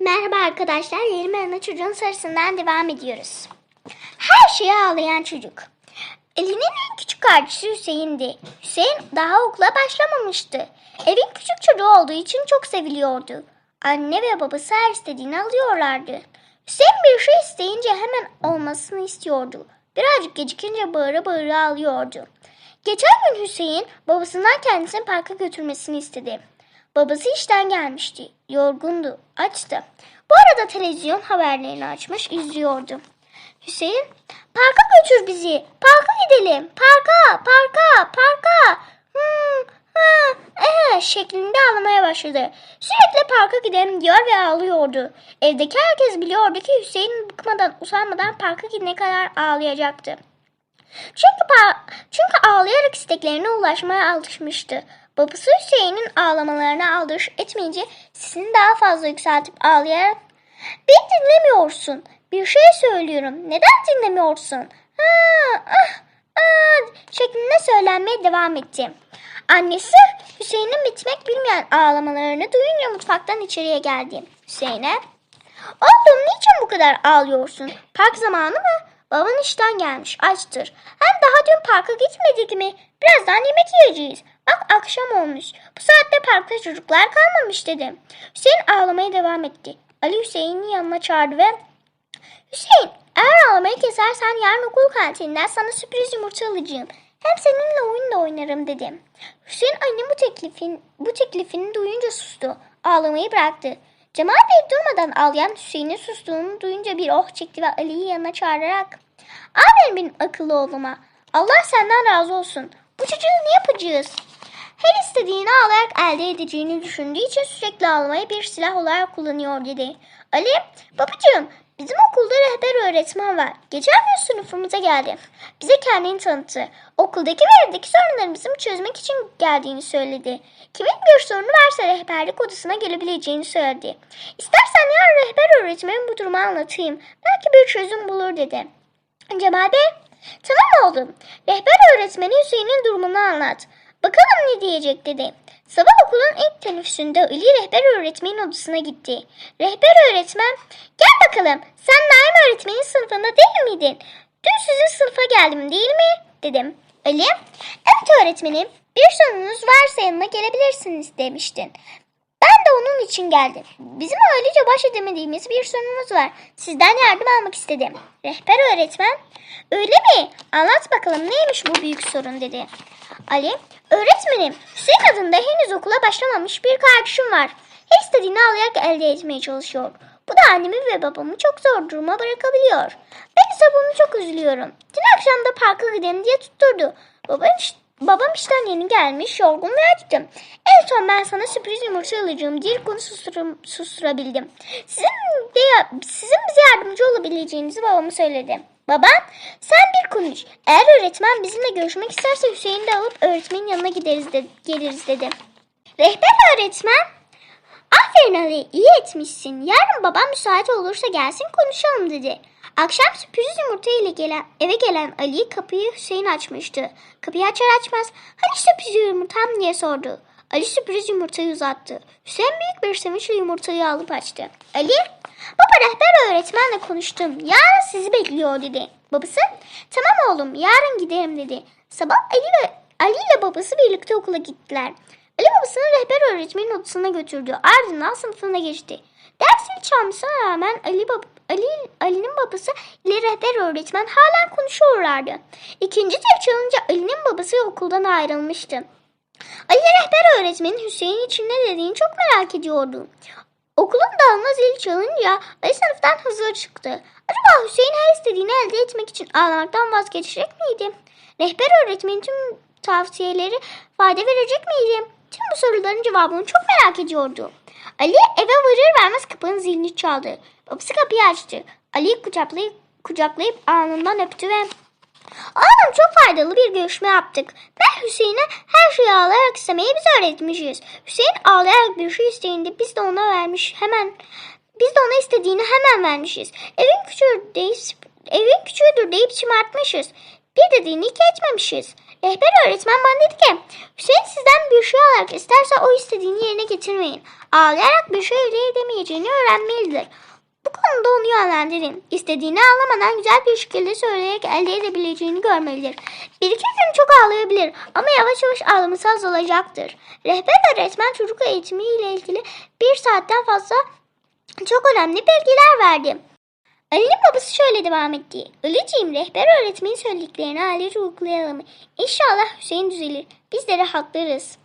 Merhaba arkadaşlar, Yerim Ana Çocuğun Sarısından devam ediyoruz. Her şeye ağlayan çocuk. Ali'nin en küçük kardeşi Hüseyin'di. Hüseyin daha okula başlamamıştı. Evin küçük çocuğu olduğu için çok seviliyordu. Anne ve babası her istediğini alıyorlardı. Hüseyin bir şey isteyince hemen olmasını istiyordu. Birazcık gecikince bağıra bağıra ağlıyordu. Geçen gün Hüseyin babasından kendisini parka götürmesini istedi. Babası işten gelmişti. Yorgundu. Açtı. Bu arada televizyon haberlerini açmış izliyordu. Hüseyin, parka götür bizi. Parka gidelim. Parka, parka, parka. Hmm, ha, eh, şeklinde ağlamaya başladı. Sürekli parka gidelim diyor ve ağlıyordu. Evdeki herkes biliyordu ki Hüseyin bıkmadan, usanmadan parka gidene kadar ağlayacaktı. Çünkü, çünkü ağlayarak isteklerine ulaşmaya alışmıştı. Babası Hüseyin'in ağlamalarına aldırış etmeyince sesini daha fazla yükseltip ağlayarak Beni dinlemiyorsun. Bir şey söylüyorum. Neden dinlemiyorsun? Ha, ah, ah, şeklinde söylenmeye devam etti. Annesi Hüseyin'in bitmek bilmeyen ağlamalarını duyunca mutfaktan içeriye geldi. Hüseyin'e Oğlum niçin bu kadar ağlıyorsun? Park zamanı mı? Baban işten gelmiş açtır. Hem daha dün parka gitmedik mi? Birazdan yemek yiyeceğiz. Bak akşam olmuş. Bu saatte parkta çocuklar kalmamış dedim. Hüseyin ağlamaya devam etti. Ali Hüseyin'in yanına çağırdı ve Hüseyin eğer ağlamayı kesersen yarın okul kantininden sana sürpriz yumurta alacağım. Hem seninle oyun da oynarım dedim. Hüseyin annem bu teklifin bu teklifini duyunca sustu. Ağlamayı bıraktı. Cemal Bey durmadan ağlayan Hüseyin'in sustuğunu duyunca bir oh çekti ve Ali'yi yanına çağırarak Aferin benim akıllı oğluma. Allah senden razı olsun. Bu çocuğu ne yapacağız? Her istediğini ağlayarak elde edeceğini düşündüğü için sürekli ağlamayı bir silah olarak kullanıyor dedi. Ali, babacığım bizim okulda rehber öğretmen var. Geçen gün sınıfımıza geldi. Bize kendini tanıttı. Okuldaki ve evdeki sorunlarımızı çözmek için geldiğini söyledi. Kimin bir sorunu varsa rehberlik odasına gelebileceğini söyledi. İstersen yarın rehber öğretmenin bu durumu anlatayım. Belki bir çözüm bulur dedi. Cemal Bey, tamam oğlum. Rehber öğretmeni Hüseyin'in durumunu anlat. Bakalım ne diyecek dedi. Sabah okulun ilk teneffüsünde Ali rehber öğretmenin odasına gitti. Rehber öğretmen, gel bakalım sen Naim öğretmenin sınıfında değil miydin? Dün sizin sınıfa geldim değil mi? dedim. Ali, evet öğretmenim bir sorunuz varsa yanına gelebilirsiniz demiştin. Ben de onun için geldim. Bizim ailece baş edemediğimiz bir sorunumuz var. Sizden yardım almak istedim. Rehber öğretmen, öyle mi? Anlat bakalım neymiş bu büyük sorun dedi. Ali, öğretmenim Hüseyin adında henüz okula başlamamış bir kardeşim var. Her istediğini alarak elde etmeye çalışıyor. Bu da annemi ve babamı çok zor duruma bırakabiliyor. Ben ise bunu çok üzülüyorum. Dün akşam da parka gidelim diye tutturdu. Babam, babam işten yeni gelmiş, yorgun ve açtım. En son ben sana sürpriz yumurta alacağım diye onu susturum, susturabildim. Sizin, de, sizin bize yardımcı olabileceğinizi babama söyledim. Baban sen bir konuş. Eğer öğretmen bizimle görüşmek isterse Hüseyin'i de alıp öğretmenin yanına gideriz de, geliriz dedi. Rehber öğretmen Aferin Ali iyi etmişsin. Yarın babam müsait olursa gelsin konuşalım dedi. Akşam sürpriz yumurta ile gelen, eve gelen Ali kapıyı Hüseyin açmıştı. Kapıyı açar açmaz hani sürpriz yumurtam diye sordu. Ali sürpriz yumurtayı uzattı. Hüseyin büyük bir sevinçle yumurtayı alıp açtı. Ali, baba rehber öğretmenle konuştum. Yarın sizi bekliyor dedi. Babası, tamam oğlum yarın giderim dedi. Sabah Ali ve Ali ile babası birlikte okula gittiler. Ali babasını rehber öğretmenin odasına götürdü. Ardından sınıfına geçti. Dersini çalmasına rağmen Ali bab Ali Ali'nin babası ile rehber öğretmen halen konuşuyorlardı. İkinci zil çalınca Ali'nin babası okuldan ayrılmıştı. Ali rehber öğretmenin Hüseyin için ne dediğini çok merak ediyordu. Dalına zil çalınca Ali sınıftan hızlı çıktı. Acaba Hüseyin her istediğini elde etmek için ağlamaktan vazgeçecek miydi? Rehber öğretmenin tüm tavsiyeleri fayda verecek miydi? Tüm bu soruların cevabını çok merak ediyordu. Ali eve varır vermez kapının zilini çaldı. Babası kapıyı açtı. Ali'yi kucaklayıp, kucaklayıp alnından öptü ve Oğlum çok faydalı bir görüşme yaptık. Ben Hüseyin'e her şeyi ağlayarak istemeyi biz öğretmişiz. Hüseyin ağlayarak bir şey isteyince biz de ona vermiş hemen. Biz de ona istediğini hemen vermişiz. Evin küçüğü deyip, evin küçüğüdür deyip şımartmışız. Bir dediğini iki etmemişiz. Rehber öğretmen bana dedi ki Hüseyin sizden bir şey alarak isterse o istediğini yerine getirmeyin. Ağlayarak bir şey elde edemeyeceğini öğrenmelidir. Bu konuda onu yönlendirin. İstediğini ağlamadan güzel bir şekilde söyleyerek elde edebileceğini görmelidir. Bir iki gün çok ağlayabilir ama yavaş yavaş ağlaması azalacaktır. Rehber öğretmen çocuk eğitimi ile ilgili bir saatten fazla çok önemli bilgiler verdi. Ali'nin babası şöyle devam etti. Ali'ciğim rehber öğretmenin söylediklerini ailece uygulayalım. İnşallah Hüseyin düzelir. Bizlere haklarız.